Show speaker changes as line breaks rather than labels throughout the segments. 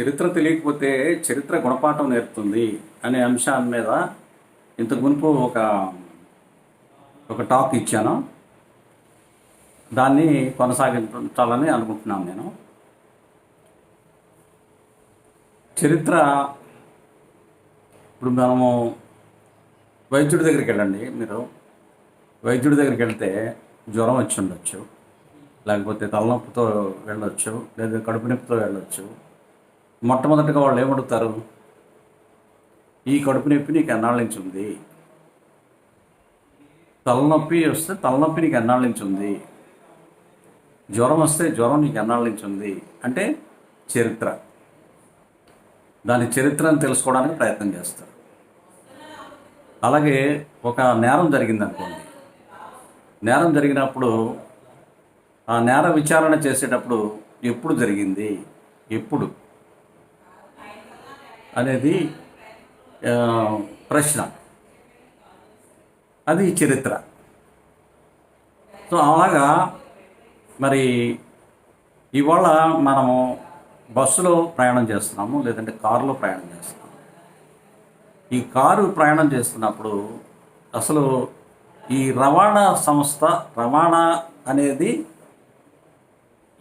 చరిత్ర తెలియకపోతే చరిత్ర గుణపాఠం నేర్పుతుంది అనే అంశాన్ని మీద ఇంతకు మునుపు ఒక ఒక టాక్ ఇచ్చాను. దాన్ని కొనసాగించాలని అనుకుంటున్నాను నేను. చరిత్ర ఇప్పుడు మనము వైద్యుడి దగ్గరికి వెళ్ళండి మీరు. వైద్యుడి దగ్గరికి వెళ్తే జ్వరం వచ్చి ఉండొచ్చు. లేకపోతే తలనొప్పితో వెళ్ళొచ్చు లేదా కడుపు నొప్పితో వెళ్ళొచ్చు. మొట్టమొదటిగా వాళ్ళు ఏమడుగుతారు? ఈ కడుపు నొప్పి నీకు ఎన్నాళ్ళ నుంచి ఉంది? తలనొప్పి వస్తే తలనొప్పి నీకు ఎన్నాళ్ళ నుంచి ఉంది? జ్వరం వస్తే జ్వరం నీకు ఎన్నాళ్ళ నుంచి ఉంది? అంటే చరిత్ర. దాని చరిత్రను తెలుసుకోవడానికి ప్రయత్నం చేస్తారు. అలాగే ఒక నేరం జరిగిందనుకోండి. నేరం జరిగినప్పుడు ఆ నేర విచారణ చేసేటప్పుడు ఎప్పుడు జరిగింది? ఎప్పుడు? అనేది ప్రశ్న. అది చరిత్ర. సో అలాగా మరి ఇవాళ మనము బస్సులో ప్రయాణం చేస్తున్నాము లేదంటే కారులో ప్రయాణం చేస్తున్నాము. ఈ కారు ప్రయాణం చేస్తున్నప్పుడు అసలు ఈ రవాణా సంస్థ రవాణా అనేది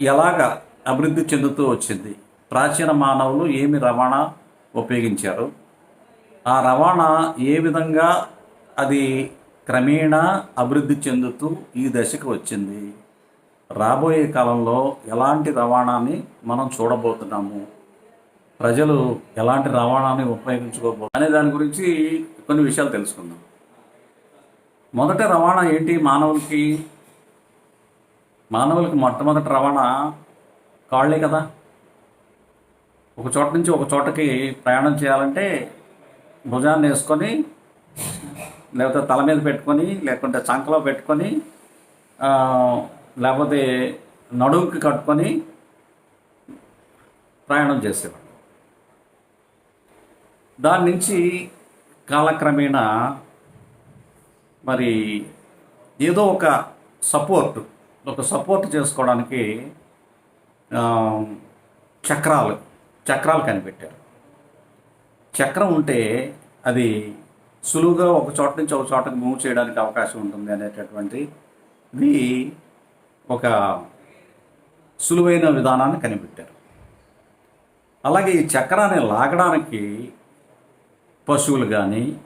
ఎలాగ అభివృద్ధి చెందుతూ వచ్చింది? ప్రాచీన మానవులు ఏమి రవాణా ఉపయోగించారు. ఆ రవాణా ఏ విధంగా అది క్రమేణా అభివృద్ధి చెందుతూ ఈ దశకు వచ్చింది. రాబోయే కాలంలో ఎలాంటి రవాణాని మనం చూడబోతున్నాము? ప్రజలు ఎలాంటి రవాణాని ఉపయోగించుకోబో అనే దాని గురించి కొన్ని విషయాలు తెలుసుకుందాం. మొదట రవాణా ఏంటి? మానవులకి మానవులకి మొట్టమొదటి రవాణా కాళ్ళే కదా? ఒక చోట నుంచి ఒక చోటకి ప్రయాణం చేయాలంటే భుజాన్ని వేసుకొని లేకపోతే తల మీద పెట్టుకొని లేకుంటే చంకలో పెట్టుకొని లేకపోతే నడుముకి కట్టుకొని ప్రయాణం చేసేవాడు. దాని నుంచి కాలక్రమేణా మరి ఏదో ఒక సపోర్ట్ ఒక సపోర్ట్ చేసుకోవడానికి చక్రాలు చక్రాలు కనిపెట్టారు. చక్రం ఉంటే అది సులువుగా ఒక చోట నుంచి ఒక చోటకి మూవ్ చేయడానికి అవకాశం ఉంటుంది అనేటటువంటి ఇది ఒక సులువైన విధానాన్ని కనిపెట్టారు. అలాగే ఈ చక్రాన్ని లాగడానికి పశువులు కానీ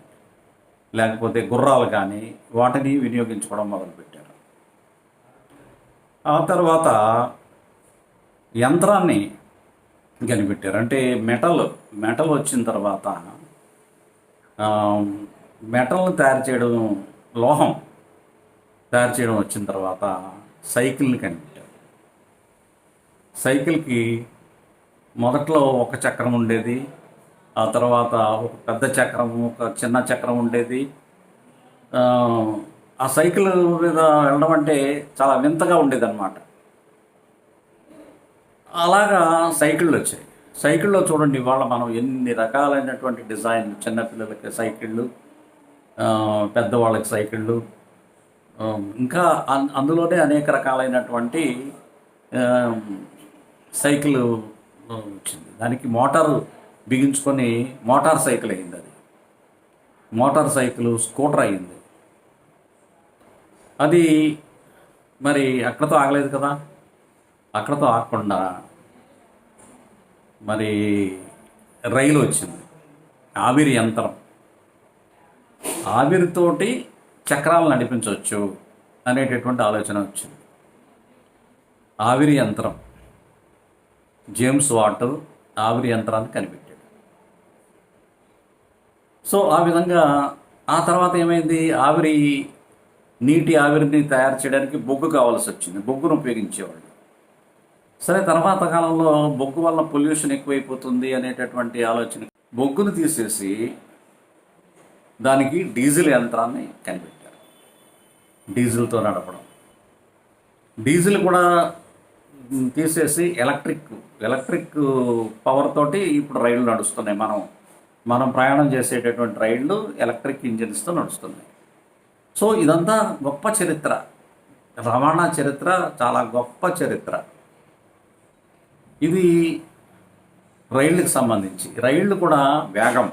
లేకపోతే గుర్రాలు కానీ వాటిని వినియోగించుకోవడం మొదలుపెట్టారు. ఆ తర్వాత యంత్రాన్ని కనిపెట్టారు అంటే మెటల్ మెటల్ వచ్చిన తర్వాత మెటల్ని తయారు చేయడం లోహం తయారు చేయడం వచ్చిన తర్వాత సైకిల్ని కనిపెట్టారు. సైకిల్కి మొదట్లో ఒక చక్రం ఉండేది ఆ తర్వాత ఒక పెద్ద చక్రం ఒక చిన్న చక్రం ఉండేది. ఆ, ఆ సైకిల్ మీద వెళ్ళడం అంటే చాలా వింతగా ఉండేది అనమాట అలాగా సైకిళ్ళు వచ్చాయి. సైకిల్లో చూడండి ఇవాళ మనం ఎన్ని రకాలైనటువంటి డిజైన్ చిన్నపిల్లలకి సైకిళ్ళు పెద్దవాళ్ళకి సైకిళ్ళు ఇంకా అన్- అందులోనే అనేక రకాలైనటువంటి సైకిల్ వచ్చింది. దానికి మోటార్ బిగించుకొని మోటార్ సైకిల్ అయింది అది. మోటార్ సైకిల్ స్కూటర్ అయింది. అది మరి అక్కడతో ఆగలేదు కదా? అక్కడతో ఆగకుండా మరి రైలు వచ్చింది. ఆవిరి యంత్రం. ఆవిరితోటి చక్రాలు నడిపించవచ్చు అనేటటువంటి ఆలోచన వచ్చింది. ఆవిరి యంత్రం. జేమ్స్ వాట్ ఆవిరి యంత్రాన్ని కనిపెట్టాడు. సో ఆ విధంగా ఆ తర్వాత ఏమైంది? ఆవిరి నీటి ఆవిరిని తయారు చేయడానికి బొగ్గు కావాల్సి వచ్చింది. బొగ్గును ఉపయోగించేవాళ్ళు. సరే తర్వాత కాలంలో బొగ్గు వల్ల పొల్యూషన్ ఎక్కువైపోతుంది అనేటటువంటి ఆలోచన. బొగ్గును తీసేసి దానికి డీజిల్ యంత్రాన్ని కనిపెట్టారు. డీజిల్తో నడపడం. డీజిల్ కూడా తీసేసి ఎలక్ట్రిక్ ఎలక్ట్రిక్ పవర్ తోటి ఇప్పుడు రైళ్ళు నడుస్తున్నాయి. మనం మనం ప్రయాణం చేసేటటువంటి రైళ్ళు ఎలక్ట్రిక్ ఇంజిన్స్తో నడుస్తున్నాయి. సో ఇదంతా గొప్ప చరిత్ర. రవాణా చరిత్ర చాలా గొప్ప చరిత్ర. ఇది రైళ్ళకి సంబంధించి. రైళ్ళు కూడా వేగం.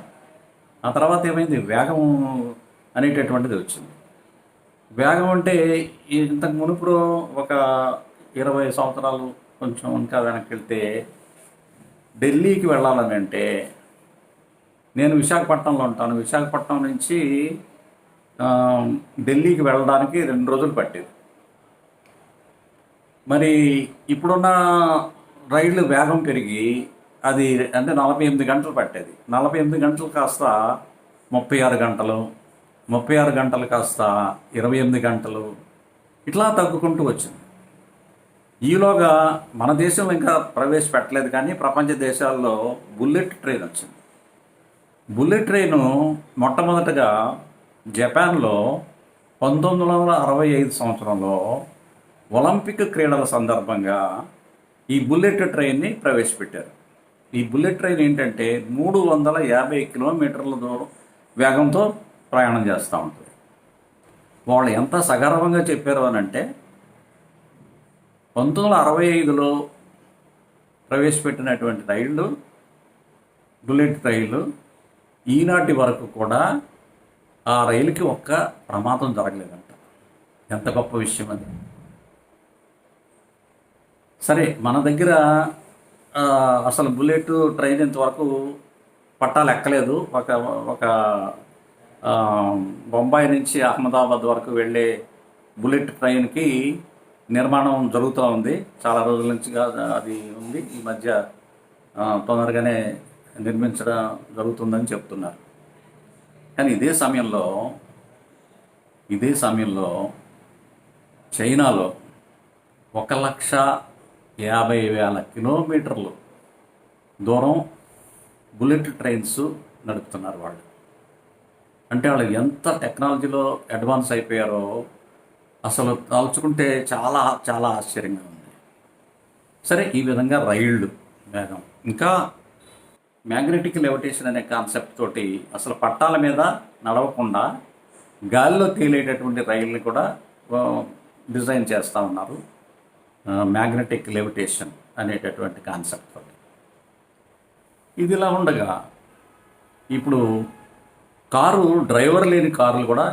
ఆ తర్వాత ఏమైంది? వేగం అనేటటువంటిది వచ్చింది. వేగం అంటే ఇంతకు మునుపు ఒక ఇరవై సంవత్సరాలు కొంచెం ఇంకా వెనక్కి వెళ్తే ఢిల్లీకి వెళ్ళాలని అంటే నేను విశాఖపట్నంలో ఉంటాను. విశాఖపట్నం నుంచి ఢిల్లీకి వెళ్ళడానికి రెండు రోజులు పట్టేది. మరి ఇప్పుడున్న రైళ్ళు వేగం పెరిగి అది అంటే నలభై ఎనిమిది గంటలు పట్టేది. నలభై ఎనిమిది గంటలు కాస్త ముప్పై ఆరు గంటలు ముప్పై ఆరు గంటలు కాస్త ఇరవై ఎనిమిది గంటలు ఇట్లా తగ్గుకుంటూ వచ్చింది. ఈలోగా మన దేశం ఇంకా ప్రవేశపెట్టలేదు కానీ ప్రపంచ దేశాల్లో బుల్లెట్ ట్రైన్ వచ్చింది. బుల్లెట్ ట్రైను మొట్టమొదటగా జపాన్లో పంతొమ్మిది వందల అరవై ఐదు సంవత్సరంలో ఒలింపిక్ క్రీడల సందర్భంగా ఈ బుల్లెట్ ట్రైన్ని ప్రవేశపెట్టారు. ఈ బుల్లెట్ ట్రైన్ ఏంటంటే మూడు వందల యాభై కిలోమీటర్ల దూరం వేగంతో ప్రయాణం చేస్తూ ఉంటుంది. వాళ్ళు ఎంత సగర్వంగా చెప్పారు అని అంటే పంతొమ్మిది వందల అరవై ఐదులో ప్రవేశపెట్టినటువంటి రైళ్ళు బుల్లెట్ రైళ్ళు ఈనాటి వరకు కూడా ఆ రైలుకి ఒక్క ప్రమాదం జరగలేదంట. ఎంత గొప్ప విషయం అది. సరే మన దగ్గర అసలు బుల్లెట్ ట్రైన్ ఇంతవరకు పట్టాలు ఎక్కలేదు. ఒక ఒక బొంబాయి నుంచి అహ్మదాబాద్ వరకు వెళ్ళే బుల్లెట్ ట్రైన్కి నిర్మాణం జరుగుతూ ఉంది. చాలా రోజుల నుంచిగా అది ఉంది. ఈ మధ్య తొందరగానే నిర్మించడం జరుగుతుందని చెప్తున్నారు. కానీ ఇదే సమయంలో ఇదే సమయంలో చైనాలో ఒక లక్ష యాభై వేల కిలోమీటర్లు దూరం బుల్లెట్ ట్రైన్స్ నడుపుతున్నారు వాళ్ళు. అంటే వాళ్ళు ఎంత టెక్నాలజీలో అడ్వాన్స్ అయిపోయారో అసలు తలుచుకుంటే చాలా చాలా ఆశ్చర్యంగా ఉంది. సరే ఈ విధంగా రైళ్ళు వేగం ఇంకా మ్యాగ్నెటిక్ లెవిటేషన్ అనే కాన్సెప్ట్ తోటి అసలు పట్టాల మీద నడవకుండా గాలిలో తేలేటటువంటి రైళ్ళని కూడా డిజైన్ చేస్తూ ఉన్నారు. మ్యాగ్నెటిక్ లెవిటేషన్ అనేటటువంటి కాన్సెప్ట్ తోటి. ఇది ఇలా ఉండగా ఇప్పుడు కారు డ్రైవర్ లేని కార్లు కూడా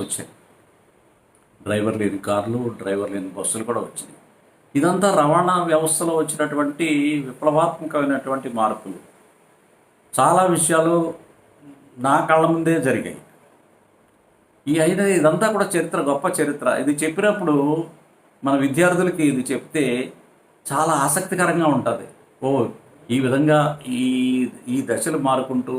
వచ్చాయి. డ్రైవర్ లేని కార్లు డ్రైవర్ లేని బస్సులు కూడా వచ్చినాయి ఇదంతా రవాణా వ్యవస్థలో వచ్చినటువంటి విప్లవాత్మకమైనటువంటి మార్పులు. చాలా విషయాలు నా కళ్ళ ముందే జరిగాయి. ఈ అయిన ఇదంతా కూడా చరిత్ర గొప్ప చరిత్ర. ఇది చెప్పినప్పుడు మన విద్యార్థులకి ఇది చెప్తే చాలా ఆసక్తికరంగా ఉంటుంది. ఓ ఈ విధంగా ఈ ఈ దశలు మారుకుంటూ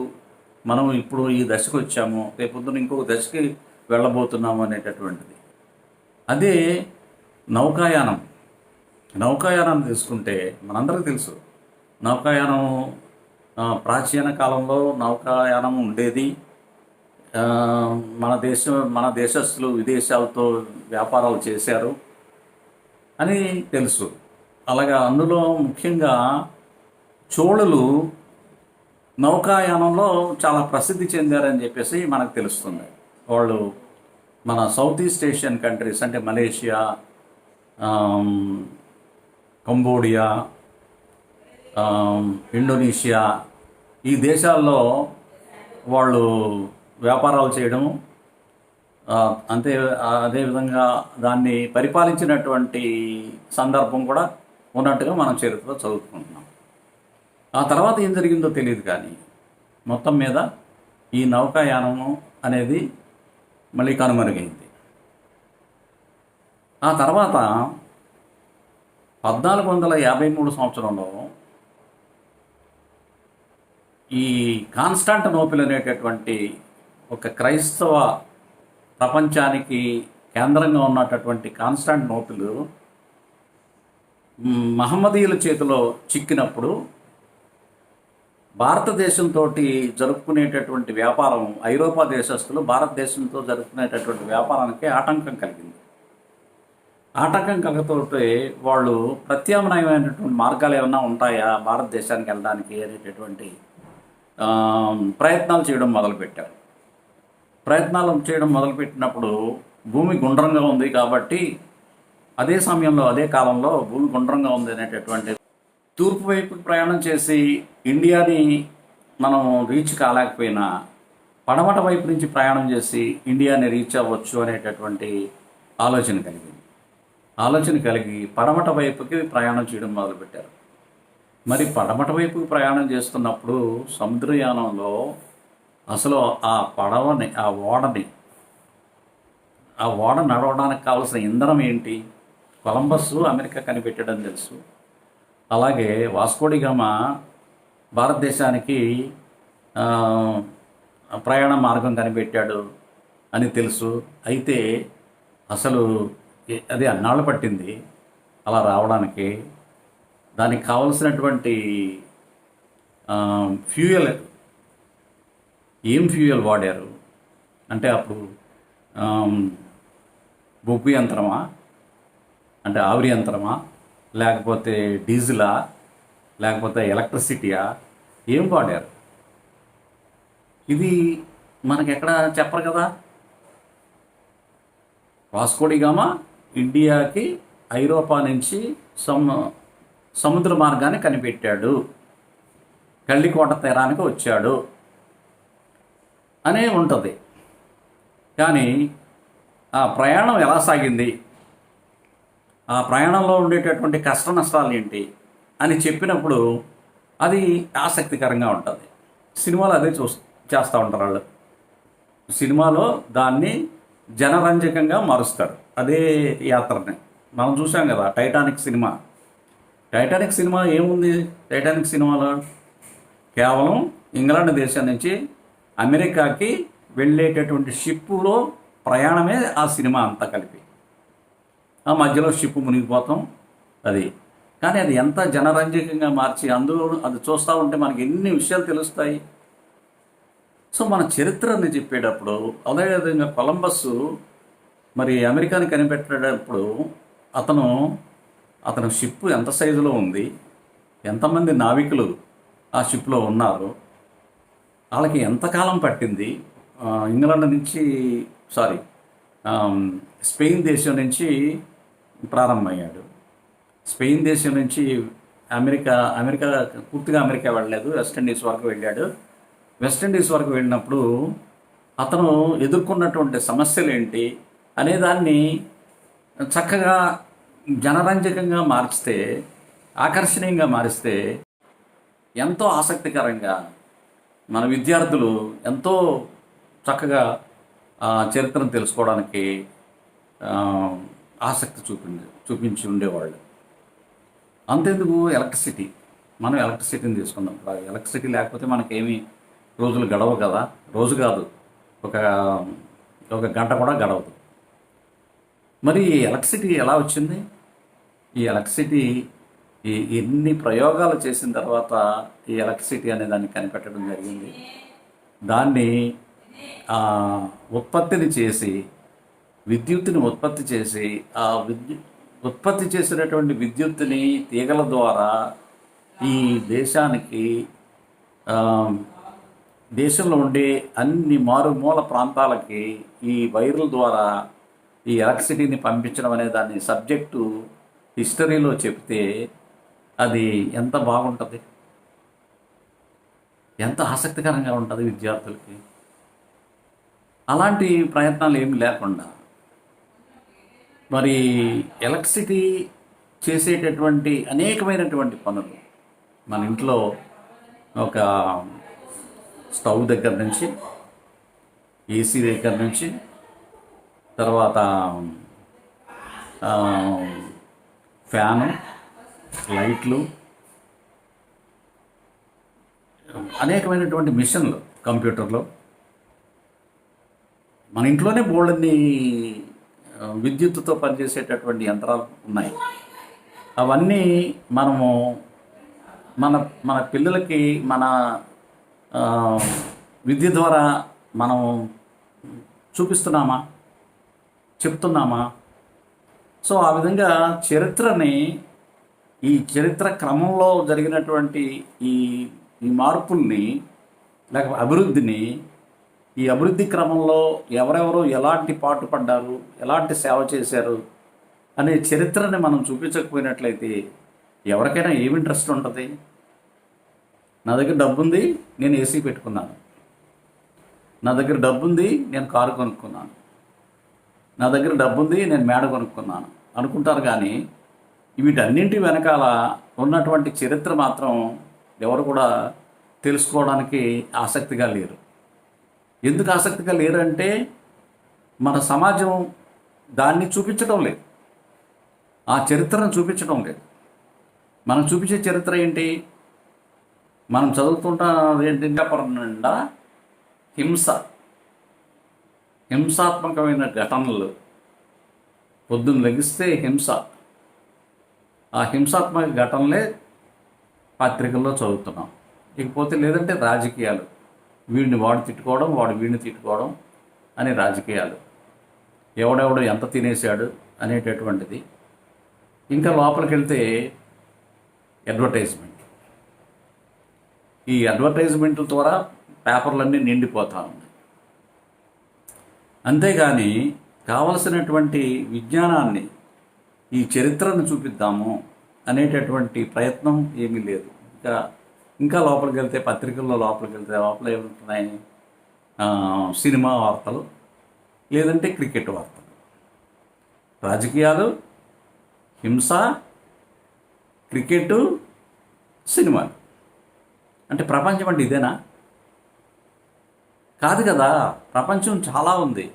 మనం ఇప్పుడు ఈ దశకు వచ్చాము రేపొద్దున ఇంకొక దశకి వెళ్ళబోతున్నాము అనేటటువంటిది. అదే నౌకాయానం. నౌకాయానం తీసుకుంటే మనందరికీ తెలుసు నౌకాయానం ప్రాచీన కాలంలో నౌకాయానం ఉండేది. మన దేశం మన దేశస్తులు విదేశాలతో వ్యాపారాలు చేశారు. అని తెలుసు. అలాగా అందులో ముఖ్యంగా చోళులు నౌకాయానంలో చాలా ప్రసిద్ధి చెందారని చెప్పేసి మనకు తెలుస్తుంది. వాళ్ళు మన సౌత్ ఈస్ట్ ఏషియన్ కంట్రీస్ అంటే మలేషియా కంబోడియా ఇండోనేషియా ఈ దేశాల్లో వాళ్ళు వ్యాపారాలు చేయడం అంతే అదేవిధంగా దాన్ని పరిపాలించినటువంటి సందర్భం కూడా ఉన్నట్టుగా మనం చరిత్రలో చదువుకుంటున్నాం. ఆ తర్వాత ఏం జరిగిందో తెలియదు కానీ మొత్తం మీద ఈ నౌకాయానము అనేది మళ్ళీ కనుమరుగైంది. ఆ తర్వాత పద్నాలుగు వందల యాభై మూడు సంవత్సరంలో ఈ కాన్స్టాంటనోపిల్ అనేటటువంటి ఒక క్రైస్తవ ప్రపంచానికి కేంద్రంగా ఉన్నటువంటి కాన్స్టాంట్ నోటులు మహమ్మదీయుల చేతిలో చిక్కినప్పుడు భారతదేశంతో జరుపుకునేటటువంటి వ్యాపారం ఐరోపా దేశస్తులు భారతదేశంతో జరుపుకునేటటువంటి వ్యాపారానికి ఆటంకం కలిగింది. ఆటంకం కలగతోటే వాళ్ళు ప్రత్యామ్నాయమైనటువంటి మార్గాలు ఏమైనా ఉంటాయా? భారతదేశానికి వెళ్ళడానికి అనేటటువంటి ప్రయత్నాలు చేయడం మొదలుపెట్టారు. ప్రయత్నాలు చేయడం మొదలుపెట్టినప్పుడు భూమి గుండ్రంగా ఉంది కాబట్టి అదే సమయంలో అదే కాలంలో భూమి గుండ్రంగా ఉంది అనేటటువంటి తూర్పు వైపు ప్రయాణం చేసి ఇండియాని మనం రీచ్ కాలేకపోయినా పడమట వైపు నుంచి ప్రయాణం చేసి ఇండియాని రీచ్ అవ్వచ్చు అనేటటువంటి ఆలోచన కలిగింది. ఆలోచన కలిగి పడమట వైపుకి ప్రయాణం చేయడం మొదలుపెట్టారు. మరి పడమట వైపుకి ప్రయాణం చేస్తున్నప్పుడు సముద్రయానంలో అసలు ఆ పడవని ఆ ఓడని ఆ ఓడ నడవడానికి కావాల్సిన ఇంధనం ఏంటి? కొలంబస్ అమెరికా కనిపెట్టడం తెలుసు. అలాగే వాస్కోడిగామ భారతదేశానికి ప్రయాణ మార్గం కనిపెట్టాడు అని తెలుసు. అయితే అసలు అది అన్నాళ్ళు పట్టింది అలా రావడానికి. దానికి కావలసినటువంటి ఫ్యూయల్ ఏం ఫ్యూయల్ వాడారు? అంటే అప్పుడు బొగ్గు యంత్రమా? అంటే ఆవిరి యంత్రమా? లేకపోతే డీజిలా? లేకపోతే ఎలక్ట్రిసిటీయా? ఏం వాడారు? ఇది మనకి ఎక్కడ చెప్పరు కదా? వాస్కోడిగామా ఇండియాకి ఐరోపా నుంచి సము సముద్ర మార్గాన్ని కనిపెట్టాడు. కళ్ళికోట తీరానికి వచ్చాడు. అనే ఉంటుంది. కానీ ఆ ప్రయాణం ఎలా సాగింది? ఆ ప్రయాణంలో ఉండేటటువంటి కష్ట నష్టాలు ఏంటి? అని చెప్పినప్పుడు అది ఆసక్తికరంగా ఉంటుంది. సినిమాలు అదే చూ చేస్తూ ఉంటారు వాళ్ళు. సినిమాలో దాన్ని జనరంజకంగా మారుస్తారు. అదే యాత్రని. మనం చూసాం కదా టైటానిక్ సినిమా. టైటానిక్ సినిమా ఏముంది? టైటానిక్ సినిమాలో కేవలం ఇంగ్లాండ్ దేశం నుంచి అమెరికాకి వెళ్ళేటటువంటి షిప్పులో ప్రయాణమే ఆ సినిమా అంతా కలిపి. ఆ మధ్యలో షిప్ మునిగిపోతాం అది. కానీ అది ఎంత జనరంజకంగా మార్చి అందులో అది చూస్తూ ఉంటే మనకి ఎన్ని విషయాలు తెలుస్తాయి. సో మన చరిత్రని చెప్పేటప్పుడు అదేవిధంగా కొలంబస్ మరి అమెరికాని కనిపెట్టేటప్పుడు అతను అతను షిప్ ఎంత సైజులో ఉంది ఎంతమంది నావికులు ఆ షిప్లో ఉన్నారు వాళ్ళకి ఎంతకాలం పట్టింది? ఇంగ్లాండ్ నుంచి సారీ స్పెయిన్ దేశం నుంచి ప్రారంభమయ్యాడు. స్పెయిన్ దేశం నుంచి అమెరికా అమెరికా పూర్తిగా అమెరికా వెళ్ళలేదు. వెస్టిండీస్ వరకు వెళ్ళాడు. వెస్టిండీస్ వరకు వెళ్ళినప్పుడు అతను ఎదుర్కొన్నటువంటి సమస్యలు ఏంటి అనే దాన్ని చక్కగా జనరంజకంగా మార్చితే ఆకర్షణీయంగా మారిస్తే ఎంతో ఆసక్తికరంగా మన విద్యార్థులు ఎంతో చక్కగా ఆ చరిత్రను తెలుసుకోవడానికి ఆసక్తి చూపింది చూపించి ఉండేవాళ్ళు. అంతెందుకు? ఎలక్ట్రిసిటీ. మనం ఎలక్ట్రిసిటీని తీసుకుందాం. ఎలక్ట్రిసిటీ లేకపోతే మనకేమి రోజులు గడవు కదా? రోజు కాదు. ఒక ఒక గంట కూడా గడవదు. మరి ఎలక్ట్రిసిటీ ఎలా వచ్చింది? ఈ ఎలక్ట్రిసిటీ ఈ ఎన్ని ప్రయోగాలు చేసిన తర్వాత ఈ ఎలక్ట్రిసిటీ అనే దాన్ని కనిపెట్టడం జరిగింది. దాన్ని ఉత్పత్తిని చేసి విద్యుత్తుని ఉత్పత్తి చేసి ఆ విద్యు ఉత్పత్తి చేసినటువంటి విద్యుత్తుని తీగల ద్వారా ఈ దేశానికి దేశంలో ఉండే అన్ని మారుమూల ప్రాంతాలకి ఈ వైర్ల ద్వారా ఈ ఎలక్ట్రిసిటీని పంపించడం అనే దాని సబ్జెక్టు హిస్టరీలో చెప్తే అది ఎంత బాగుంటుంది? ఎంత ఆసక్తికరంగా ఉంటుంది విద్యార్థులకి? అలాంటి ప్రయత్నాలు ఏమి లేకుండా మరి ఎలక్ట్రిసిటీ చేసేటటువంటి అనేకమైనటువంటి పనులు మన ఇంట్లో ఒక స్టవ్ దగ్గర నుంచి ఏసీ దగ్గర నుంచి తర్వాత ఫ్యాను లైట్లు అనేకమైనటువంటి మిషన్లు కంప్యూటర్లు. మన ఇంట్లోనే బోల్డ్ని విద్యుత్తుతో పనిచేసేటటువంటి యంత్రాలు ఉన్నాయి. అవన్నీ మనము మన మన పిల్లలకి మన విద్య ద్వారా మనం చూపిస్తున్నామా? చెప్తున్నామా? సో ఆ విధంగా చరిత్రని ఈ చరిత్ర క్రమంలో జరిగినటువంటి ఈ ఈ మార్పుల్ని లేక అభివృద్ధిని ఈ అభివృద్ధి క్రమంలో ఎవరెవరు ఎలాంటి పాటు పడ్డారు ఎలాంటి సేవ చేశారు అనే చరిత్రని మనం చూపించకపోయినట్లయితే ఎవరికైనా ఏమి ఇంట్రెస్ట్ ఉంటుంది? నా దగ్గర డబ్బు ఉంది నేను ఏసీ పెట్టుకున్నాను. నా దగ్గర డబ్బు ఉంది నేను కారు కొనుక్కున్నాను. నా దగ్గర డబ్బు ఉంది నేను మేడ కొనుక్కున్నాను. అనుకుంటారు కానీ వీటన్నింటి వెనకాల ఉన్నటువంటి చరిత్ర మాత్రం ఎవరు కూడా తెలుసుకోవడానికి ఆసక్తిగా లేరు. ఎందుకు ఆసక్తిగా లేరంటే మన సమాజం దాన్ని చూపించడం లేదు. ఆ చరిత్రను చూపించడం లేదు. మనం చూపించే చరిత్ర ఏంటి? మనం చదువుతుంటా ఏంటి? నిండా హింస హింసాత్మకమైన ఘటనలు పొద్దున్న లెగిస్తే హింస. ఆ హింసాత్మక ఘటనలే పత్రికల్లో చదువుతున్నాం. ఇకపోతే లేదంటే రాజకీయాలు. వీడిని వాడు తిట్టుకోవడం వాడు వీడిని తిట్టుకోవడం అనే రాజకీయాలు. ఎవడెవడు ఎంత తినేశాడు అనేటటువంటిది. ఇంకా లోపలికి వెళ్తే అడ్వర్టైజ్మెంట్. ఈ అడ్వర్టైజ్మెంట్ల ద్వారా పేపర్లన్నీ నిండిపోతూ ఉన్నాయి. అంతేగాని కావలసినటువంటి విజ్ఞానాన్ని ఈ చరిత్రను చూపిద్దాము అనేటటువంటి ప్రయత్నం ఏమీ లేదు. ఇంకా ఇంకా లోపలికి వెళ్తే పత్రికల్లో లోపలికి వెళ్తే లోపల ఏముంటున్నాయి? సినిమా వార్తలు లేదంటే క్రికెట్ వార్తలు. రాజకీయాలు హింస క్రికెట్ సినిమాలు. అంటే ప్రపంచం అంటే ఇదేనా? కాదు కదా ప్రపంచం చాలా ఉంది.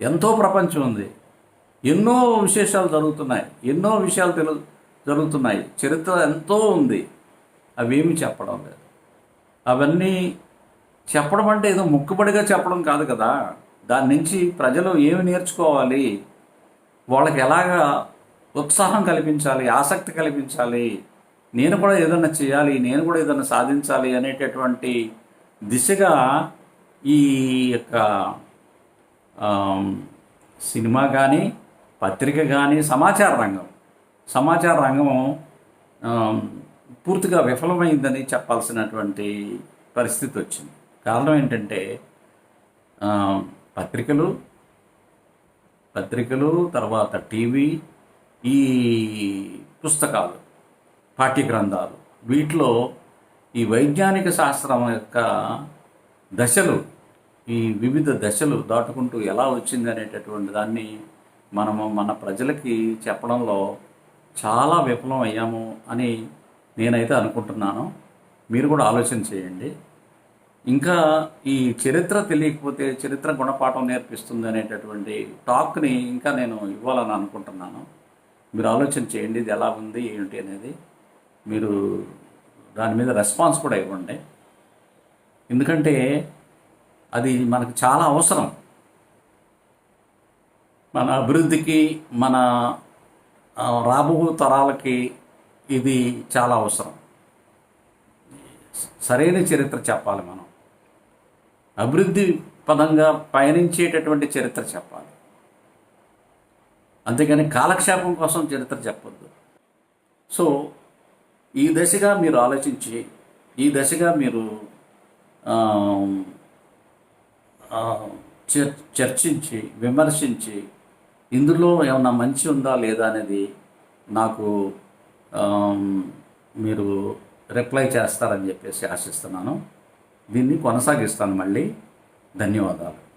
ఎంతో ప్రపంచం ఉంది. ఎన్నో విశేషాలు జరుగుతున్నాయి. ఎన్నో విషయాలు తెలు జరుగుతున్నాయి. చరిత్ర ఎంతో ఉంది. అవేమి చెప్పడం లేదు. అవన్నీ చెప్పడం అంటే ఏదో ముక్కుబడిగా చెప్పడం కాదు కదా. దాని నుంచి ప్రజలు ఏమి నేర్చుకోవాలి? వాళ్ళకి ఎలాగా ఉత్సాహం కల్పించాలి? ఆసక్తి కల్పించాలి? నేను కూడా ఏదైనా చేయాలి? నేను కూడా ఏదైనా సాధించాలి అనేటటువంటి దిశగా ఈ యొక్క సినిమా కానీ పత్రిక కానీ సమాచార రంగం. సమాచార రంగం పూర్తిగా విఫలమైందని చెప్పాల్సినటువంటి పరిస్థితి వచ్చింది కారణం ఏంటంటే పత్రికలు పత్రికలు తర్వాత టీవీ ఈ పుస్తకాలు పాఠ్య గ్రంథాలు వీటిలో ఈ వైజ్ఞానిక శాస్త్రం యొక్క దశలు ఈ వివిధ దశలు దాటుకుంటూ ఎలా వచ్చింది అనేటటువంటి దాన్ని మనము మన ప్రజలకి చెప్పడంలో చాలా విఫలం అయ్యాము అని నేనైతే అనుకుంటున్నాను. మీరు కూడా ఆలోచన చేయండి. ఇంకా ఈ చరిత్ర తెలియకపోతే చరిత్ర గుణపాఠం నేర్పిస్తుంది అనేటటువంటి టాక్ని ఇంకా నేను ఇవ్వాలని అనుకుంటున్నాను. మీరు ఆలోచన చేయండి ఇది ఎలా ఉంది ఏంటి అనేది. మీరు దాని మీద రెస్పాన్స్ కూడా ఇవ్వండి. ఎందుకంటే అది మనకు చాలా అవసరం. మన అభివృద్ధికి మన ఆ, రాబో తరాలకి ఇది చాలా అవసరం. సరైన చరిత్ర చెప్పాలి మనం. అభివృద్ధి పదంగా పయనించేటటువంటి చరిత్ర చెప్పాలి. అంతేకాని కాలక్షేపం కోసం చరిత్ర చెప్పొద్దు. సో ఈ దశగా మీరు ఆలోచించి ఈ దశగా మీరు చర్- చర్చించి విమర్శించి ఇందులో ఏమన్నా మంచి ఉందా లేదా అనేది నాకు మీరు రిప్లై చేస్తారని చెప్పేసి ఆశిస్తున్నాను. దీన్ని కొనసాగిస్తాను మళ్ళీ. ధన్యవాదాలు.